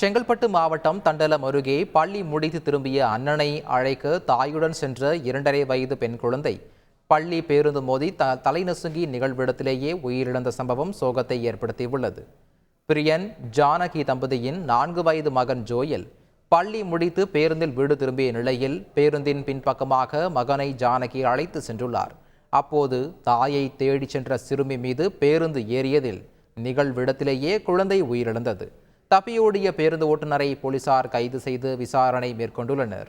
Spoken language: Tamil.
செங்கல்பட்டு மாவட்டம் தண்டலம் அருகே பள்ளி முடித்து திரும்பிய அண்ணனை அழைக்க தாயுடன் சென்ற இரண்டரை வயது பெண் குழந்தை. பள்ளி பேருந்து மோதி த தலைநசுங்கி நிகழ்விடத்திலேயே உயிரிழந்த சம்பவம் சோகத்தை ஏற்படுத்தியுள்ளது. பிரியன் ஜானகி தம்பதியின் நான்கு வயது மகன் ஜோயல் பள்ளி முடித்து பேருந்தில் வீடு திரும்பிய நிலையில் பேருந்தின் பின்பக்கமாக மகனை ஜானகி அழைத்து சென்றுள்ளார். அப்போது தாயை தேடிச் சென்ற சிறுமி மீது பேருந்து ஏறியதில் நிகழ்விடத்திலேயே குழந்தை உயிரிழந்தது. தப்பியோடிய பேருந்து ஓட்டுநரை போலீசார் கைது செய்து விசாரணை மேற்கொண்டுள்ளனர்.